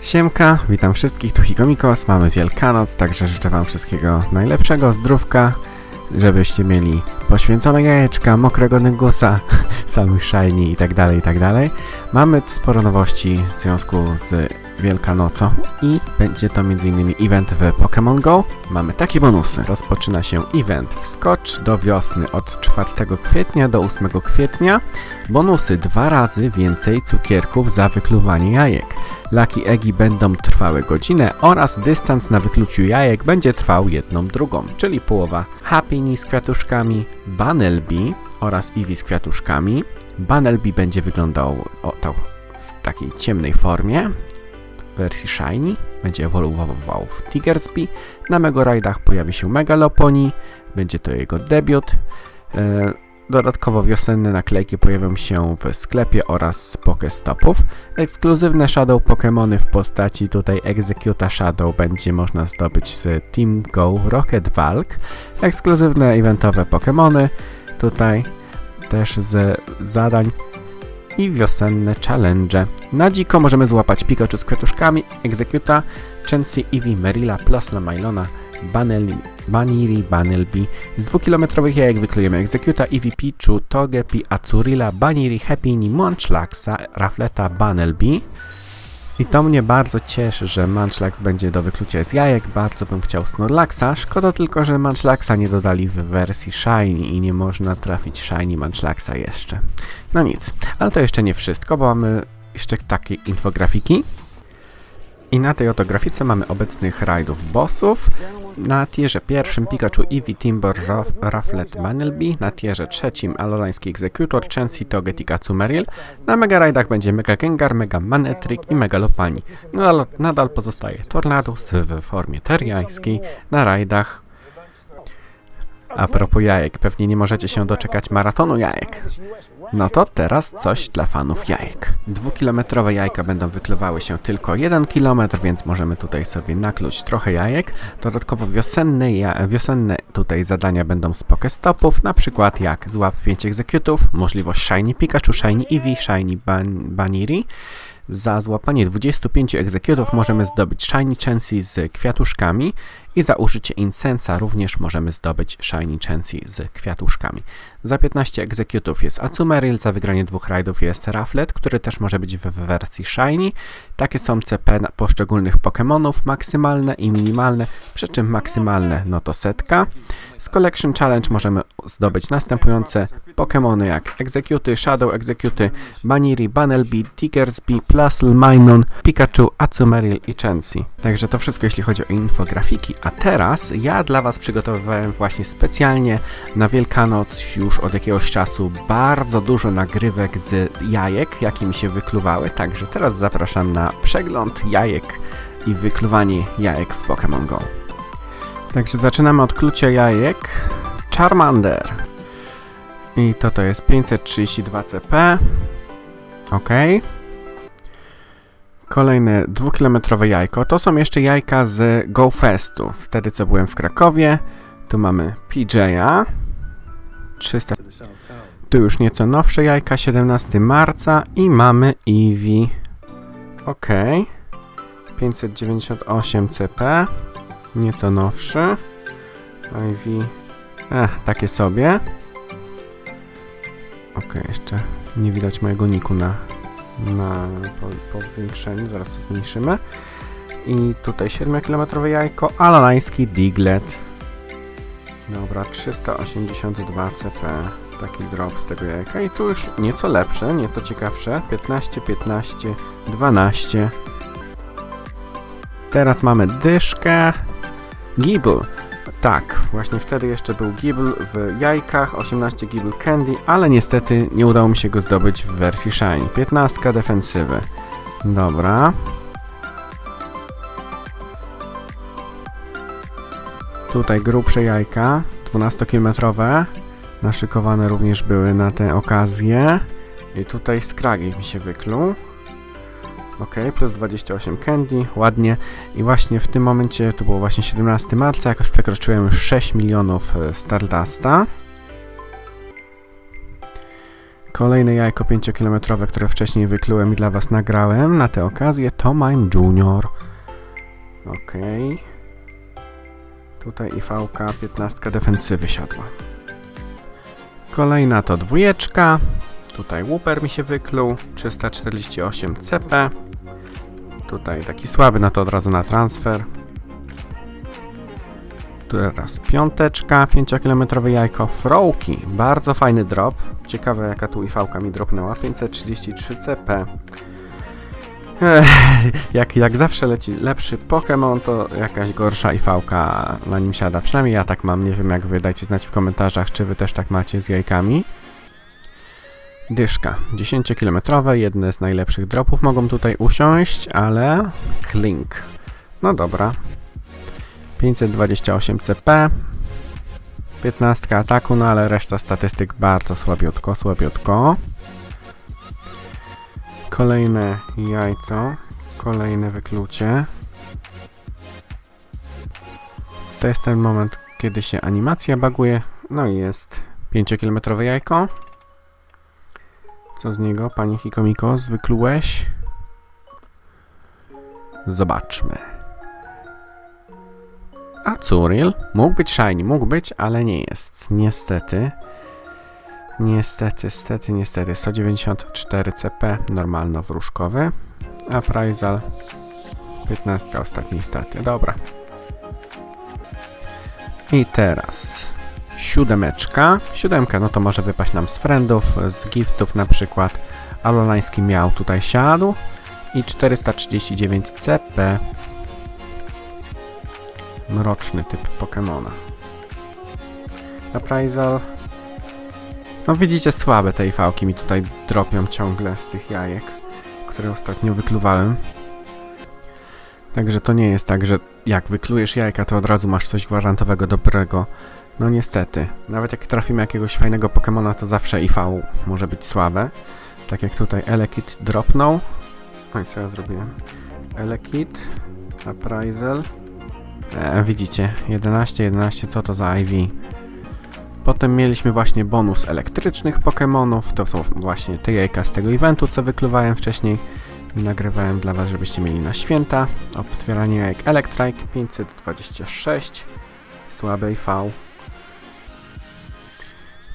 Siemka, witam wszystkich, tu Hikomikos, mamy Wielkanoc, także życzę wam wszystkiego najlepszego, zdrówka, żebyście mieli poświęcone jajeczka, mokrego negusa, samych shiny i tak i tak dalej. Mamy sporo nowości w związku z Wielkanocą i będzie to m.in. event w Pokémon Go. Mamy takie bonusy. Rozpoczyna się event Wskocz do wiosny od 4 kwietnia do 8 kwietnia. Bonusy dwa razy więcej cukierków za wykluwanie jajek. Lucky Eggi będą trwały godzinę oraz dystans na wykluciu jajek będzie trwał jedną drugą, czyli połowa Happy z kwiatuszkami, Bunnelby oraz Eevee z kwiatuszkami. Bunnelby będzie wyglądał o, to, w takiej ciemnej formie, wersji Shiny, będzie ewoluował w Tigersby. Na Mega Raidach pojawi się Megaloponi, będzie to jego debiut. E, Dodatkowo wiosenne naklejki pojawią się w sklepie z z Pokestopów. Ekskluzywne Shadow Pokémony w postaci tutaj Executa Shadow będzie można zdobyć z Team Go Rocket Walk. Ekskluzywne eventowe Pokémony tutaj też z zadań i wiosenne challenge. Na dziko możemy złapać Pikachu z kwiatuszkami, Executa, Chansey, Eevee, Merilla, Plasla, Mylona, Baniri, Banelby. Z dwukilometrowych jajek wyklejemy Executa, Eevee, Pichu, Togepi, Azurilla, Baniri, Happiny, Munchlaxa, Rafleta, Banelby. I to mnie bardzo cieszy, że Munchlax będzie do wyklucia z jajek. Bardzo bym chciał Snorlaxa. Szkoda tylko, że Munchlaxa nie dodali w wersji Shiny i nie można trafić Shiny Munchlaxa jeszcze. No nic, ale to jeszcze nie wszystko, bo mamy jeszcze takie infografiki. I na tej oto grafice mamy obecnych rajdów bossów. Na tierze pierwszym Pikachu, Eevee, Timber, Ruff, Rufflet, Manelby. Na tierze trzecim Alolański Executor, Chansey, Togetic, Meryl. Na Mega Raidach będzie Mega Gengar, Mega Manetrik i Mega Lopani. Nadal, nadal pozostaje Tornadus w formie teriańskiej. Na rajdach a propos jajek, pewnie nie możecie się doczekać maratonu jajek. No to teraz coś dla fanów jajek. Dwukilometrowe jajka będą wykluwały się tylko 1 km, więc możemy tutaj sobie nakluć trochę jajek. Dodatkowo wiosenne, ja, wiosenne tutaj zadania będą z Pokestopów, na przykład jak złap 5 egzekutów, możliwość Shiny Pikachu, Shiny Eevee, Shiny Ban Baniri. Za złapanie 25 egzekutów możemy zdobyć Shiny Chansey z kwiatuszkami i za użycie Incensa również możemy zdobyć Shiny Chansey z kwiatuszkami. Za 15 egzekutów jest Azumeryl, za wygranie dwóch rajdów jest Raflet, który też może być w wersji Shiny. Takie są CP poszczególnych Pokémonów, maksymalne i minimalne, przy czym maksymalne no to setka. Z Collection Challenge możemy zdobyć następujące Pokémony jak Executy, Shadow Executy, Baniri, Bunnelby, Tiggersby, Plusle, Minun, Pikachu, Azumeryl i Chansey. Także to wszystko jeśli chodzi o infografiki. A teraz ja dla Was przygotowywałem właśnie specjalnie na Wielkanoc już od jakiegoś czasu bardzo dużo nagrywek z jajek, jakie mi się wykluwały. Także teraz zapraszam na przegląd jajek i wykluwanie jajek w Pokémon Go. Także zaczynamy od klucia jajek. Charmander. I to to jest 532 CP. Ok. Kolejne dwukilometrowe jajko. To są jeszcze jajka z Go Festu. Wtedy co byłem w Krakowie. Tu mamy PJ'a. 300. Tu już nieco nowsze jajka. 17 marca. I mamy Eevee. Ok. 598 CP. Nieco nowszy. Eevee. Ech, takie sobie. Ok, jeszcze nie widać mojego niku na na po, powiększeniu, zaraz to zmniejszymy. I tutaj 7-kilometrowe jajko, alalański Diglett. Dobra, 382 CP. Taki drop z tego jajka. I tu już nieco lepsze, nieco ciekawsze. 15, 15, 12. Teraz mamy dyszkę. Gibble. Tak, właśnie wtedy jeszcze był Gibble w jajkach, 18 Gibble Candy, ale niestety nie udało mi się go zdobyć w wersji Shine. 15 defensywy. Dobra. Tutaj grubsze jajka, 12-kilometrowe. Naszykowane również były na tę okazję. I tutaj Skragi mi się wykluł. Ok, plus 28 candy, ładnie. I właśnie w tym momencie, to było właśnie 17 marca, jakoś przekroczyłem już 6 milionów e, Stardusta. Kolejne jajko 5-kilometrowe, które wcześniej wyklułem i dla Was nagrałem na tę okazję, to Mime Junior. Okej. Tutaj IV-ka, 15 defensywy siadła. Kolejna to dwójeczka. Tutaj Whooper mi się wykluł, 348 CP. Tutaj taki słaby, na to od razu na transfer. Teraz piąteczka, 5-kilometrowe jajko Frołki. Bardzo fajny drop. Ciekawe jaka tu IV mi dropnęła. 533 CP. Jak, jak zawsze leci lepszy Pokémon, to jakaś gorsza IV na nim siada. Przynajmniej ja tak mam. Nie wiem jak wy. Dajcie znać w komentarzach, czy wy też tak macie z jajkami. Dyszka 10-kilometrowe, jedne z najlepszych dropów mogą tutaj usiąść, ale klink. No dobra. 528 CP, 15 ataku, no ale reszta statystyk bardzo słabiutko, słabiutko. Kolejne jajco, kolejne wyklucie. To jest ten moment, kiedy się animacja baguje. No i jest 5-kilometrowe jajko. Co z niego, panie Hikomiko, zwyklułeś? Zobaczmy. A Cyril? Mógł być shiny, mógł być, ale nie jest. Niestety. Niestety, niestety, niestety. 194 CP, normalno-wróżkowy. A Prizal 15 ostatniej staty. Dobra. I teraz siódemeczka. Siódemka, no to może wypaść nam z friendów, z giftów na przykład. Alolański miał tutaj siadł. I 439 CP. Mroczny typ Pokemona. Appraisal. No widzicie, słabe te IV-ki mi tutaj dropią ciągle z tych jajek, które ostatnio wykluwałem. Także to nie jest tak, że jak wyklujesz jajka, to od razu masz coś gwarantowego dobrego. No niestety. Nawet jak trafimy jakiegoś fajnego Pokemona, to zawsze IV może być słabe. Tak jak tutaj Elekid dropnął. Oj, co ja zrobiłem? Elekid, Appraisal. E, widzicie, 11, 11, co to za IV? Potem mieliśmy właśnie bonus elektrycznych Pokémonów, to są właśnie te jajka z tego eventu, co wykluwałem wcześniej. Nagrywałem dla Was, żebyście mieli na święta. Otwieranie jajek Electrike 526, słabe IV.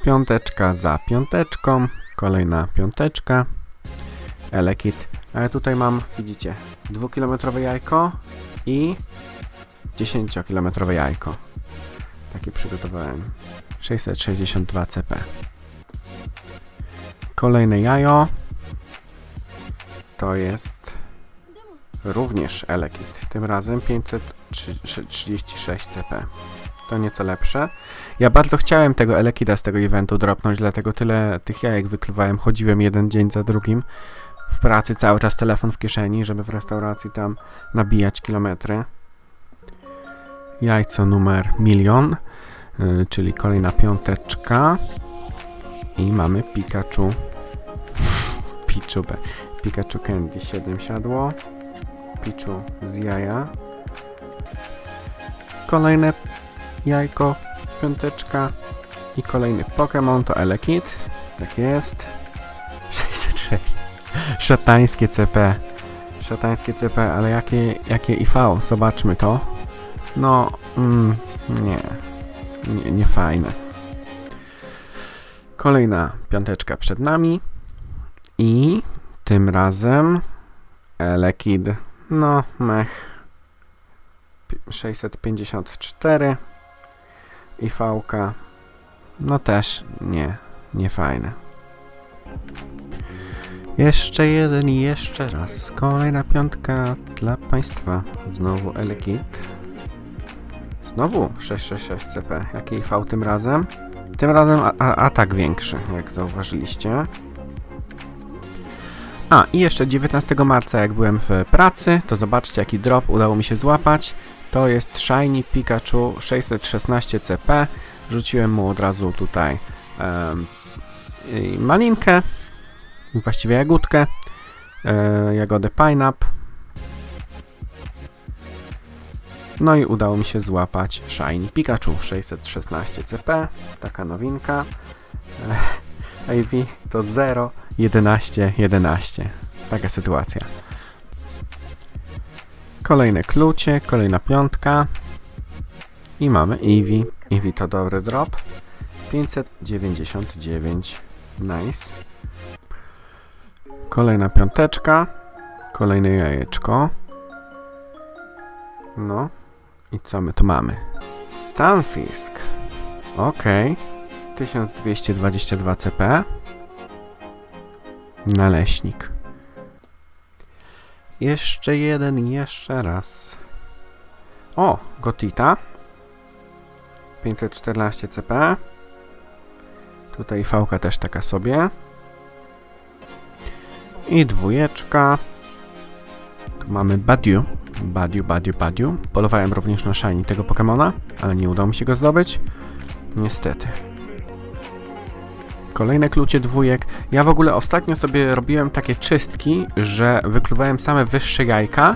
Piąteczka za piąteczką, kolejna piąteczka, Elekid. Ale tutaj mam, widzicie, dwukilometrowe jajko i 10-kilometrowe jajko. Takie przygotowałem. 662 CP. Kolejne jajo. To jest również Elekid. Tym razem 536 CP. To nieco lepsze. Ja bardzo chciałem tego Elekida z tego eventu dropnąć, dlatego tyle tych jajek wykluwałem. Chodziłem jeden dzień za drugim w pracy, cały czas telefon w kieszeni, żeby w restauracji tam nabijać kilometry jajco numer milion, yy, czyli kolejna piąteczka i mamy Pikachu Pichu. Pikachu Candy 7 siadło Pichu z jaja kolejne jajko piąteczka i kolejny Pokémon to Elekid tak jest 606 szatańskie CP szatańskie CP, ale jakie, jakie IV? Zobaczmy to no, mm, nie. nie. Nie fajne. Kolejna piąteczka przed nami. I tym razem Elekid. No, mech. 654. I fałka. No też nie. Nie fajne. Jeszcze jeden i jeszcze raz. Kolejna piątka dla Państwa. Znowu Elekid. Znowu 666 CP. Jaki V tym razem? Tym razem atak większy, jak zauważyliście. A, i jeszcze 19 marca, jak byłem w pracy, to zobaczcie, jaki drop udało mi się złapać. To jest Shiny Pikachu 616 CP. Rzuciłem mu od razu tutaj um, malinkę, właściwie jagódkę, e, jagodę Pineapple No i udało mi się złapać Shiny Pikachu 616 CP, taka nowinka. AV to 0, 11, 11. Taka sytuacja. Kolejne klucie, kolejna piątka. I mamy Eevee. Eevee to dobry drop. 599. Nice. Kolejna piąteczka. Kolejne jajeczko. No. I co my tu mamy? Stunfisk. Okej. 1222 CP. Naleśnik. Jeszcze jeden, jeszcze raz. O, Gotita. 514 CP. Tutaj fałka też taka sobie. I dwójeczka. Tu mamy Badiu. Badiu, Badiu, Badiu. Polowałem również na shiny tego Pokemona, ale nie udało mi się go zdobyć. Niestety. Kolejne klucie dwójek. Ja w ogóle ostatnio sobie robiłem takie czystki, że wykluwałem same wyższe jajka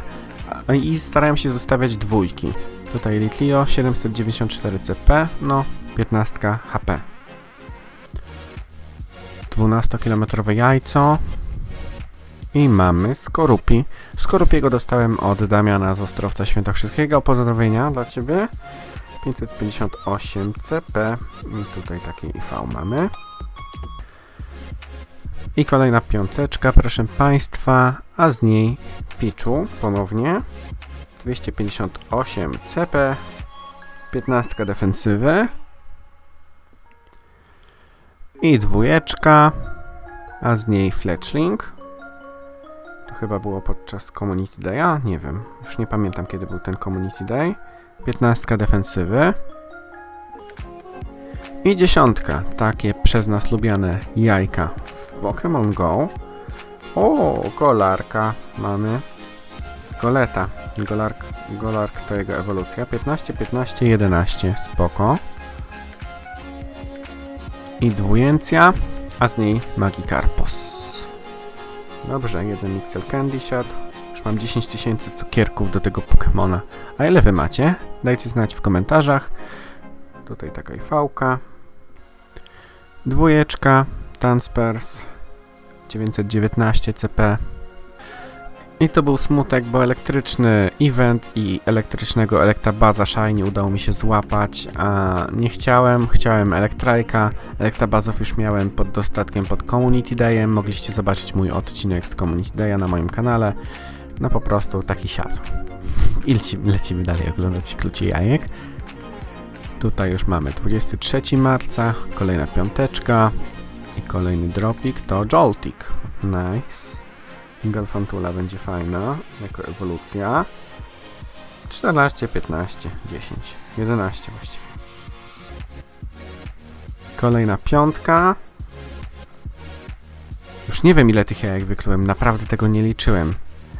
i starałem się zostawiać dwójki. Tutaj Litlio 794 CP, no 15 HP. 12-kilometrowe jajco. I mamy Skorupi. Skorupiego dostałem od Damiana z Ostrowca Świętokrzyskiego. Pozdrowienia dla Ciebie. 558 CP. I tutaj takie IV mamy. I kolejna piąteczka, proszę Państwa, a z niej Pichu ponownie. 258 CP, 15 defensywy i dwójeczka, a z niej Fletchling. To chyba było podczas Community Day'a, nie wiem, już nie pamiętam kiedy był ten Community Day. 15 defensywy. I dziesiątka, takie przez nas lubiane jajka Pokémon Go. O, golarka mamy. Goleta. Golark, golark to jego ewolucja. 15, 15, 11. Spoko. I dwujencja, a z niej Magikarpos. Dobrze, jeden Mixel Candy siadł. Już mam 10 tysięcy cukierków do tego Pokemona. A ile wy macie? Dajcie znać w komentarzach. Tutaj taka fałka. Dwójeczka, Tanspers, 919 CP. I to był smutek, bo elektryczny event i elektrycznego Elektabaza Shiny udało mi się złapać, a nie chciałem, chciałem Elektrajka. Elektabazów już miałem pod dostatkiem pod Community Day'em, mogliście zobaczyć mój odcinek z Community Day'a na moim kanale. No po prostu taki siadł. I lecimy, lecimy dalej oglądać klucie jajek. Tutaj już mamy 23 marca, kolejna piąteczka kolejny dropik to Joltik. Nice. Galfantula będzie fajna jako ewolucja. 14, 15, 10, 11 właściwie. Kolejna piątka. Już nie wiem ile tych jajek wyklułem, naprawdę tego nie liczyłem.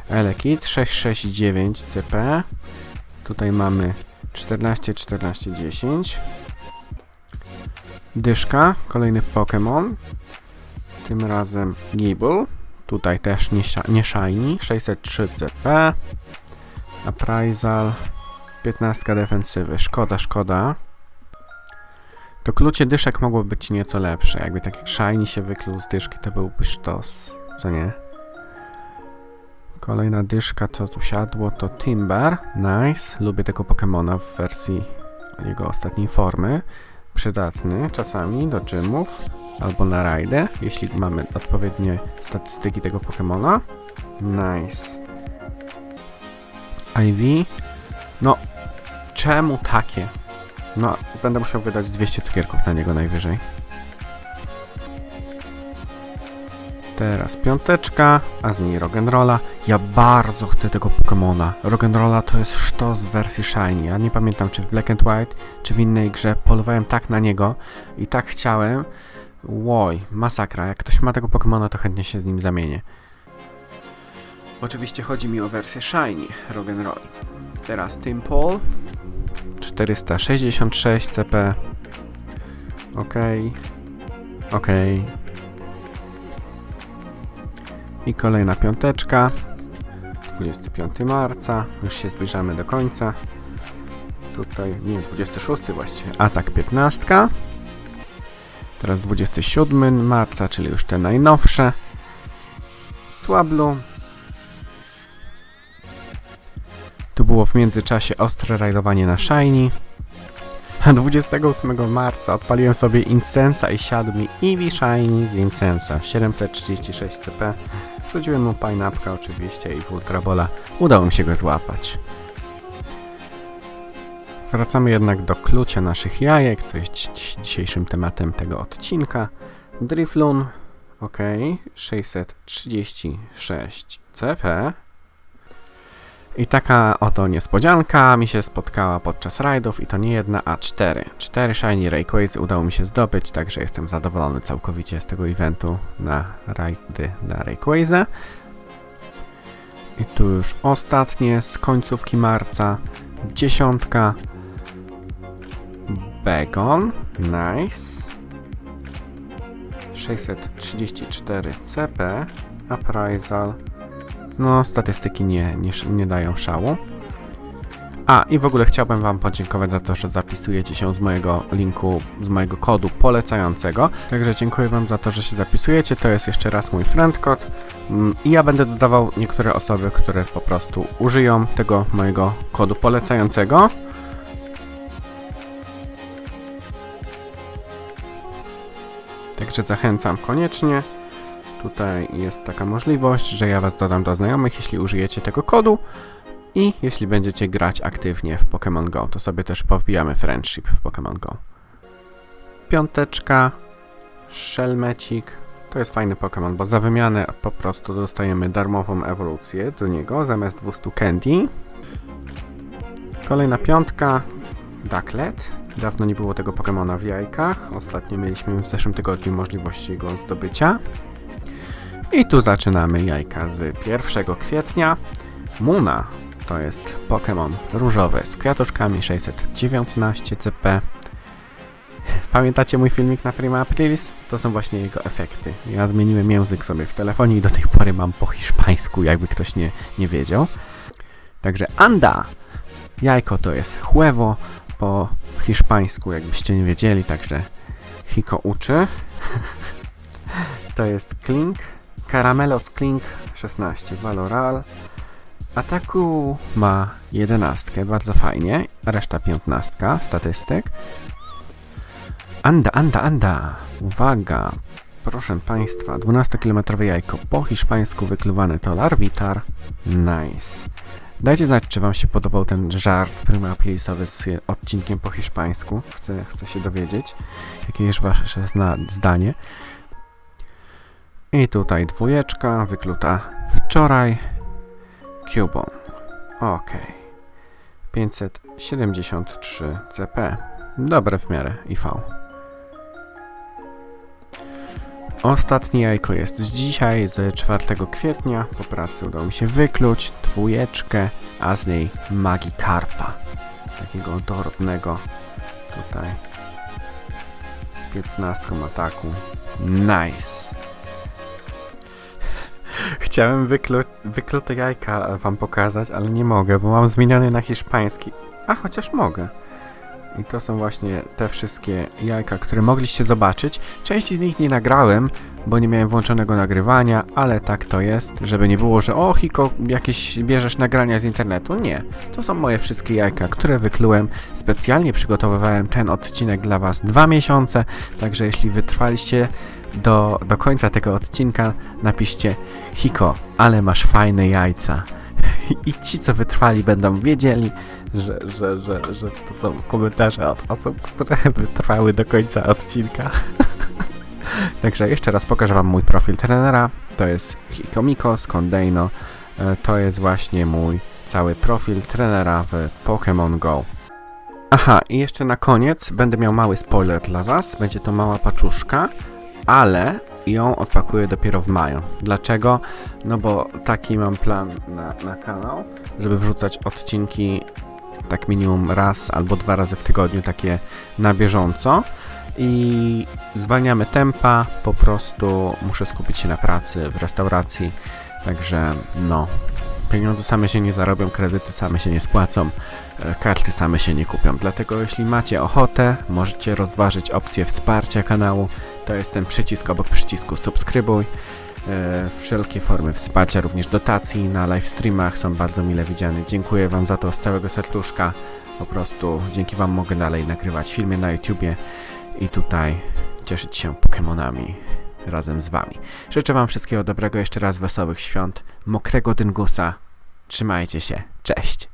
Elekit 669 CP. Tutaj mamy 14, 14, 10. Dyszka, kolejny Pokémon. Tym razem Gibble. Tutaj też nie, nie shiny. 603 CP. Appraisal. 15 defensywy. Szkoda, szkoda. To klucie dyszek mogło być nieco lepsze. Jakby tak jak shiny się wykluł z dyszki, to byłby sztos. Co nie? Kolejna dyszka, co tu siadło, to Timber. Nice. Lubię tego Pokemona w wersji jego ostatniej formy. Przydatny czasami do gymów albo na rajdę, jeśli mamy odpowiednie statystyki tego Pokemona. Nice. IV. No, czemu takie? No, będę musiał wydać 200 cukierków na niego najwyżej. Teraz piąteczka, a z niej Rock'n'Rolla. Ja bardzo chcę tego Pokemona. Rock'n'Rolla to jest sztos z wersji Shiny. Ja nie pamiętam, czy w Black and White, czy w innej grze polowałem tak na niego i tak chciałem. Łoj, masakra. Jak ktoś ma tego Pokemona, to chętnie się z nim zamienię. Oczywiście chodzi mi o wersję Shiny Rock'n'Roll. Teraz Timpole. 466 CP. Okej. Okej. I kolejna piąteczka. 25 marca. Już się zbliżamy do końca. Tutaj, nie, 26 właściwie. Atak 15. Teraz 27 marca, czyli już te najnowsze. Słablu. Tu było w międzyczasie ostre rajdowanie na Shiny. A 28 marca odpaliłem sobie Incensa i siadł mi Eevee Shiny z Incensa 736 CP. Wrzuciłem mu Pineapka oczywiście i Ultrabola udało mi się go złapać. Wracamy jednak do klucia naszych jajek, co jest dzi- dzisiejszym tematem tego odcinka. Drifloon, ok, 636 CP. I taka oto niespodzianka mi się spotkała podczas rajdów i to nie jedna, a cztery. Cztery Shiny Rayquaze udało mi się zdobyć, także jestem zadowolony całkowicie z tego eventu na rajdy na Rayquaze. I tu już ostatnie z końcówki marca. Dziesiątka. Begon. Nice. 634 CP. Appraisal. No, statystyki nie, nie, nie dają szału. A, i w ogóle chciałbym Wam podziękować za to, że zapisujecie się z mojego linku, z mojego kodu polecającego. Także dziękuję Wam za to, że się zapisujecie. To jest jeszcze raz mój friend code. Mm, I ja będę dodawał niektóre osoby, które po prostu użyją tego mojego kodu polecającego. Także zachęcam koniecznie. Tutaj jest taka możliwość, że ja Was dodam do znajomych, jeśli użyjecie tego kodu. I jeśli będziecie grać aktywnie w Pokémon Go, to sobie też powbijamy friendship w Pokémon Go. Piąteczka, Shelmecik. To jest fajny Pokémon, bo za wymianę po prostu dostajemy darmową ewolucję do niego zamiast 200 candy. Kolejna piątka, Ducklet. Dawno nie było tego Pokémona w jajkach. Ostatnio mieliśmy w zeszłym tygodniu możliwość jego zdobycia. I tu zaczynamy jajka z 1 kwietnia. Muna to jest Pokémon różowy z kwiatuszkami 619 CP. Pamiętacie mój filmik na Prima Aprilis? To są właśnie jego efekty. Ja zmieniłem język sobie w telefonie i do tej pory mam po hiszpańsku, jakby ktoś nie, nie wiedział. Także Anda! Jajko to jest chłewo po hiszpańsku, jakbyście nie wiedzieli, także Hiko uczy. to jest Klink. Caramelos Klink 16 Valoral. Ataku ma 11, bardzo fajnie. Reszta 15 statystyk. Anda, anda, anda. Uwaga. Proszę Państwa, 12-kilometrowe jajko po hiszpańsku wykluwane to Larvitar. Nice. Dajcie znać, czy Wam się podobał ten żart prima Aprilsowy z odcinkiem po hiszpańsku. Chcę, chcę się dowiedzieć, jakie jest Wasze zdanie. I tutaj dwójeczka wykluta wczoraj. Cubon. Ok. 573 CP. Dobre w miarę IV. Ostatnie jajko jest z dzisiaj, z 4 kwietnia. Po pracy udało mi się wykluć dwójeczkę, a z niej Magikarpa. Takiego dorodnego tutaj z 15 ataku. Nice. Chciałem wyklu jajka wam pokazać, ale nie mogę, bo mam zmieniony na hiszpański. A chociaż mogę. I to są właśnie te wszystkie jajka, które mogliście zobaczyć. Części z nich nie nagrałem, bo nie miałem włączonego nagrywania, ale tak to jest, żeby nie było, że o Hiko, jakieś bierzesz nagrania z internetu. Nie, to są moje wszystkie jajka, które wyklułem. Specjalnie przygotowywałem ten odcinek dla Was dwa miesiące, także jeśli wytrwaliście do, do końca tego odcinka, napiszcie Hiko, ale masz fajne jajca. I ci, co wytrwali, będą wiedzieli, że, że, że, że to są komentarze od osób, które wytrwały do końca odcinka. Także jeszcze raz pokażę Wam mój profil trenera. To jest Hikomiko z Kondeino. E, To jest właśnie mój cały profil trenera w Pokémon Go. Aha, i jeszcze na koniec będę miał mały spoiler dla Was. Będzie to mała paczuszka, ale ją odpakuję dopiero w maju. Dlaczego? No bo taki mam plan na, na kanał, żeby wrzucać odcinki tak minimum raz albo dwa razy w tygodniu, takie na bieżąco. I zwalniamy tempa, po prostu muszę skupić się na pracy, w restauracji, także no, pieniądze same się nie zarobią, kredyty same się nie spłacą, e, karty same się nie kupią. Dlatego jeśli macie ochotę, możecie rozważyć opcję wsparcia kanału To jest ten przycisk obok przycisku subskrybuj. E, Wszelkie formy wsparcia, również dotacji na live streamach są bardzo mile widziane. Dziękuję Wam za to z całego serduszka. Po prostu dzięki Wam mogę dalej nagrywać filmy na YouTubie i tutaj cieszyć się Pokemonami razem z Wami. Życzę Wam wszystkiego dobrego, jeszcze raz wesołych świąt, mokrego dyngusa. Trzymajcie się, cześć!